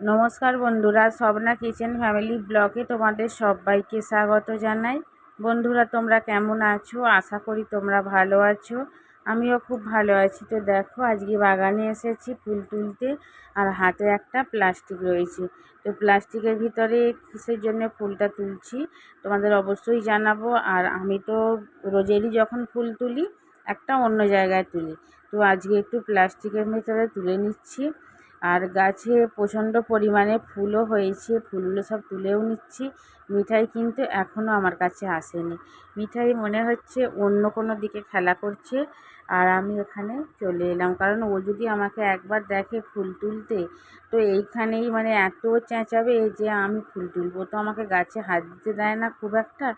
নমস্কার বন্ধুরা, Swapna kitchen family ব্লগে তোমাদের সবাইকে স্বাগত জানাই। বন্ধুরা, তোমরা কেমন আছো? আশা করি তোমরা ভালো আছো। আমিও খুব ভালো আছি। তো দেখো, আজকে বাগানে এসেছি ফুল তুলতে আর হাতে একটা প্লাস্টিক রয়েছে। তো প্লাস্টিকের ভিতরে কিসের জন্য ফুলটা তুলছি তোমাদের অবশ্যই জানাব। আর আমি তো রোজেরই যখন ফুল তুলি, একটা অন্য জায়গায় তুলি। তো আজকে একটু প্লাস্টিকের ভিতরে তুলে নিচ্ছি। আর গাছে প্রচণ্ড পরিমাণে ফুলও হয়েছে, ফুলগুলো সব তুলেও নিচ্ছি। মিঠাই কিন্তু এখনও আমার কাছে আসেনি। মিঠাই মনে হচ্ছে অন্য কোনো দিকে খেলা করছে আর আমি এখানে চলে এলাম। কারণ ও যদি আমাকে একবার দেখে ফুল তুলতে, তো এইখানেই মানে এত চেঁচাবে যে আমি ফুল তুলবো। তো আমাকে গাছে হাত দিতে দেয় না খুব একটা।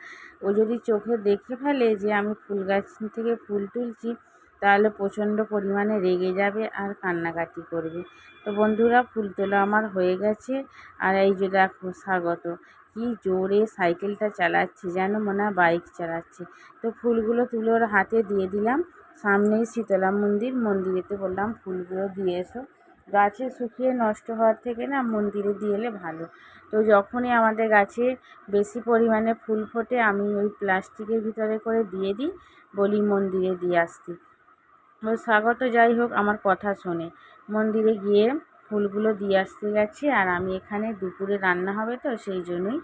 ও যদি চোখে দেখে ফেলে যে আমি ফুল গাছ থেকে ফুল তুলছি তাহলে প্রচণ্ড পরিমাণে রেগে যাবে আর কান্নাকাটি করবে। তো বন্ধুরা, ফুল তোলা আমার হয়ে গেছে। আর এই যে দেখো, স্বাগত। কি জোরে সাইকেলটা চালাচ্ছে, যেন মনে হয় বাইক চালাচ্ছে। তো ফুলগুলো তুলে ওর হাতে দিয়ে দিলাম। সামনেই শীতলা মন্দির। মন্দিরেতে বললাম, ফুলগুলো দিয়ে এসো। গাছে শুকিয়ে নষ্ট হওয়ার থেকে না মন্দিরে দিয়ে এলে ভালো। তো যখনই আমাদের গাছে বেশি পরিমাণে ফুল ফোটে, আমি ওই প্লাস্টিকের ভিতরে করে দিয়ে দিই। বলি, মন্দিরে দিয়ে আসতে। স্বাগত, যাই হোক, আমার কথা শোনে। মন্দিরে গিয়ে ফুলগুলো দিয়ে আসতে গেছে আর আমি এখানে দুপুরে রান্না হবে তো, সেই জন্যই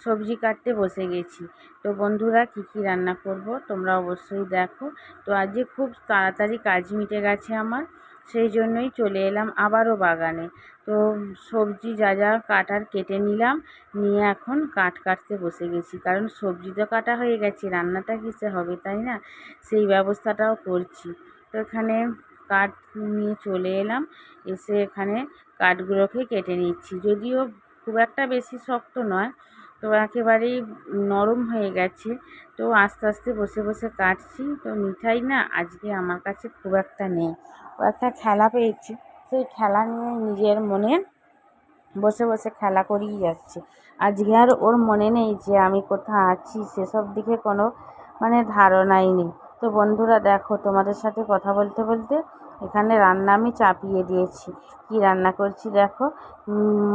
সবজি কাটতে বসে গেছি। তো বন্ধুরা, কী কী রান্না করব তোমরা অবশ্যই দেখো। তো আজকে খুব তাড়াতাড়ি কাজ মিটে গেছে আমার, সেই জন্যই চলে এলাম আবারও বাগানে। তো সবজি যা যা কাটার কেটে নিলাম, নিয়ে এখন কাঠ কাটতে বসে গেছি। কারণ সবজি তো কাটা হয়ে গেছে, রান্নাটা কিসে হবে, তাই না? সেই ব্যবস্থাটাও করছি। এখানে কাঠ নিয়ে চলে এলাম। এসে এখানে কাঠগুলোকে কেটে নিচ্ছি। যদিও খুব একটা বেশি শক্ত নয়, তো একেবারেই নরম হয়ে গেছে। তো আস্তে আস্তে বসে বসে কাটছি। তো মিঠাই না আজকে আমার কাছে খুব একটা নেই। ও একটা খেলা পেয়েছি। সেই খেলা নিয়ে নিজের মনে বসে বসে খেলা করেই যাচ্ছে। আজকে আর ওর মনে নেই যে আমি কোথাও আছি, সেসব দিকে কোনো মানে ধারণাই নেই। তো বন্ধুরা দেখো, তোমাদের সাথে কথা বলতে বলতে এখানে রান্না আমি চাপিয়ে দিয়েছি। কি রান্না করছি দেখো?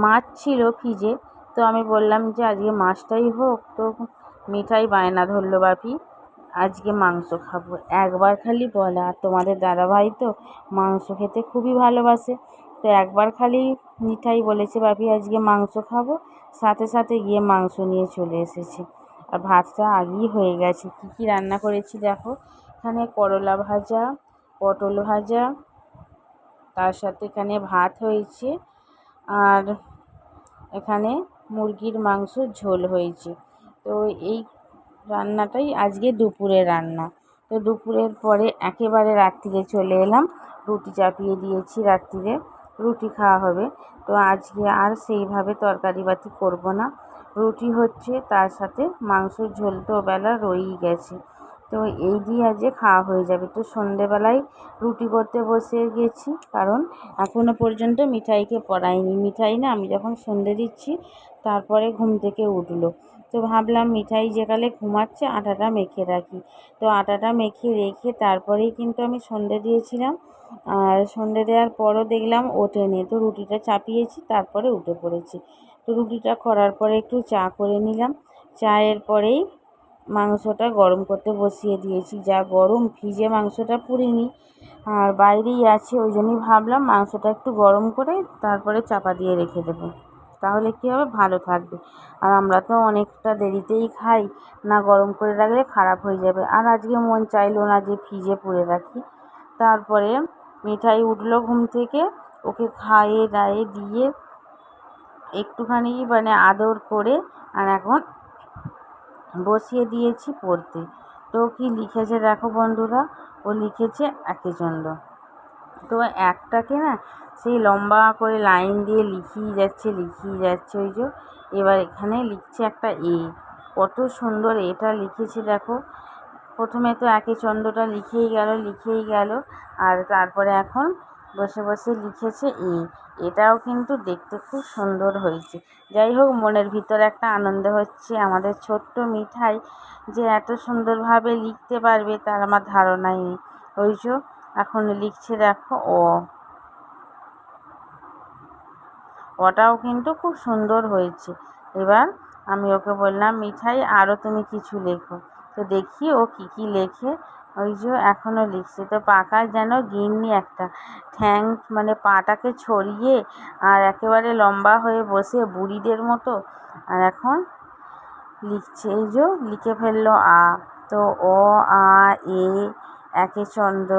মাছ ছিল ফ্রিজে, তো আমি বললাম যে আজকে মাছটাই হোক, তো মিঠাই বায়না ধরলো বাপি, আজকে মাংস খাব। একবার খালি বলা, আর তোমাদের দাদাভাই তো মাংস খেতে খুবই ভালোবাসে, তো একবার খালি মিঠাই বলেছে, বাপি, আজকে মাংস খাব। সাথে সাথে গিয়ে মাংস নিয়ে চলে এসেছে। আর ভাতটা আগেই হয়ে গেছে। কী কী রান্না করেছি দেখো? এখানে করলা ভাজা, পটল ভাজা, তার সাথে এখানে ভাত হয়েছে। আর এখানে মুরগির মাংস ঝোল হয়েছে। তো এই রান্নাটাই আজকে দুপুরে রান্না। তো দুপুরের পরে একেবারে রাত্রিরে চলে এলাম। রুটি চাপিয়ে দিয়েছি রাত্রিরে। রুটি খাওয়া হবে। তো আজকে আর সেইভাবে তরকারি বাতি করব না। রুটি হচ্ছে, তার সাথে মাংসর ঝোল তো বেলা রয়েই গেছে। তো এই দিয়ে আজকে খাওয়া হয়ে যাবে। তো সন্ধেবেলায় রুটি করতে বসে গেছি, কারণ এখনও পর্যন্ত মিঠাইকে পড়াইনি মিঠাই না, আমি যখন সন্ধে দিচ্ছি, তারপরে ঘুম থেকে উঠল। তো ভাবলাম মিঠাই যেকালে ঘুমাচ্ছে, আটাটা মেখে রাখি। তো আটাটা মেখে রেখে তারপরেই কিন্তু আমি সন্ধে দিয়েছিলাম। আর সন্ধে দেওয়ার পরও দেখলাম ওঠেনি। তো রুটিটা চাপিয়েছি, তারপরে উঠে পড়েছি। তো রুটিটা করার পরে একটু চা করে নিলাম। চায়ের পরেই মাংসটা গরম করতে বসিয়ে দিয়েছি। যা গরম ফ্রিজে মাংসটা পুড়িনি আর বাইরেই আছে, ওই জন্যই ভাবলাম মাংসটা একটু গরম করে তারপরে চাপা দিয়ে রেখে দেবো। তাহলে কী হবে? ভালো থাকবে। আর আমরা তো অনেকটা দেরিতেই খাই, না গরম করে রাখলে খারাপ হয়ে যাবে। আর আজকে মন চাইলো না যে ফ্রিজে পুড়ে রাখি। তারপরে মিঠাই উঠল ঘুম থেকে, ওকে খাইয়ে দায়ে দিয়ে একটুখানি মানে আদর করে আর এখন বসিয়ে দিয়েছি পড়তে। তো কি লিখেছে দেখো বন্ধুরা? ও লিখেছে একেচন্দ্র। তো একটাকে না সেই লম্বা করে লাইন দিয়ে লিখিয়ে যাচ্ছে লিখিয়ে যাচ্ছে ওই যে। এবার এখানে লিখছে একটা এ। কত সুন্দর এটা লিখেছে দেখো। প্রথমে তো একে চন্দ্রটা লিখেই গেল লিখেই গেল। আর তারপরে এখন বসে বসে লিখেছে এ এটাও কিন্তু দেখতে খুব সুন্দর হয়েছে। যাই হোক, মনের ভিতরে একটা আনন্দ হচ্ছে। আমাদের ছোট্ট মিঠাই যে এত সুন্দরভাবে লিখতে পারবে, তার আমার ধারণাই নেই। ওই এখন লিখছে দেখো ও। ওটাও কিন্তু খুব সুন্দর হয়েছে। এবার আমি ওকে বললাম, মিঠাই আরও তুমি কিছু লেখো। তো দেখি ও কী কী লেখে। ওই যে এখনও লিখছে। তো পাকা যেন গিন্নি একটা। ঠ্যাং মানে পাটাকে ছড়িয়ে আর একেবারে লম্বা হয়ে বসে বুড়িদের মতো। আর এখন লিখছে এই যে লিখে ফেলল আ। তো অ, আ, এ, একে চন্দ্র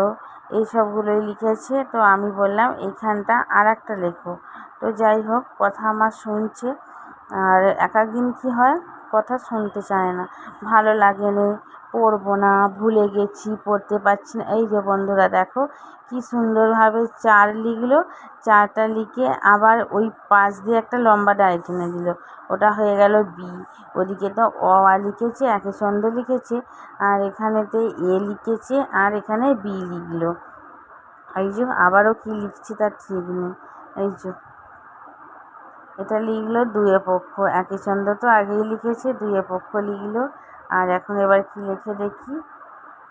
এই সবগুলোই লিখেছে। তো আমি বললাম, এইখানটা আর একটা লেখো। তো যাই হোক, কথা আমার শুনছে। আর এক একদিন কী হয়? কথা শুনতে চায় না। ভালো লাগে নে। পড়ব না, ভুলে গেছি, পড়তে পারছি না। এই যে বন্ধুরা দেখো, কি সুন্দরভাবে চার লিখলো। চারটা লিখে আবার ওই পাশ দিয়ে একটা লম্বা ডাই টেনে দিল। ওটা হয়ে গেল বি ওদিকে তো অ আ লিখেছে, একে ছন্দ লিখেছে, আর এখানেতে এ লিখেছে, আর এখানে বি লিখলো। এই যে আবারও কী লিখছি তার ঠিক নেই। এই যে এটা লিখলো দুয়ে পক্ষ একই ছন্দ তো আগেই লিখেছে দুয়ে পক্ষ লিখলো। আর এখন এবার কি লিখে দেখি?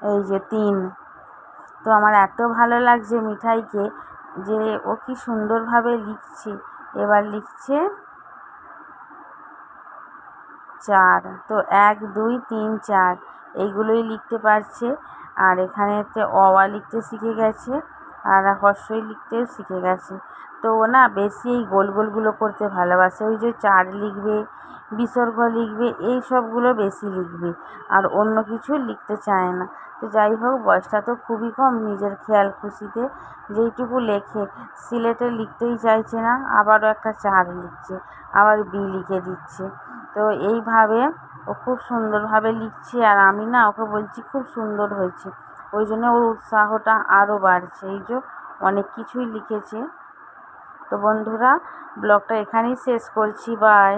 এই যে তিন। তো আমার এত ভালো লাগছে মিঠাইকে যে ও কি সুন্দরভাবে লিখছে। এবার লিখছে চার। তো এক, দুই, তিন, চার। এইগুলোই লিখতে পারছে। আর এখানেতে অ আ লিখতে শিখে গেছে আর হর্ষই লিখতেও শিখে গেছে। তো ও না বেশি এই গোল গোলগুলো করতে ভালোবাসে। ওই যে চার লিখবে বিসর্গ লিখবে, এই সবগুলো বেশি লিখবে আর অন্য কিছু লিখতে চায় না। তো যাই হোক, বয়সটা তো খুবই কম নিজের খেয়াল খুশিতে। যেইটুকু লেখে, সিলেটে লিখতেই চাইছে না, আবারও একটা চার লিখছে, আবার বি লিখে দিচ্ছে। তো এইভাবে ও খুব সুন্দরভাবে লিখছে আর আমি না ওকে বলছি খুব সুন্দর হয়েছে। ওই জন্য ওর উৎসাহটা আরও বাড়ছে। এই যে অনেক কিছুই লিখেছে। তো বন্ধুরা, ব্লগটা এখানেই শেষ করছি। বাই।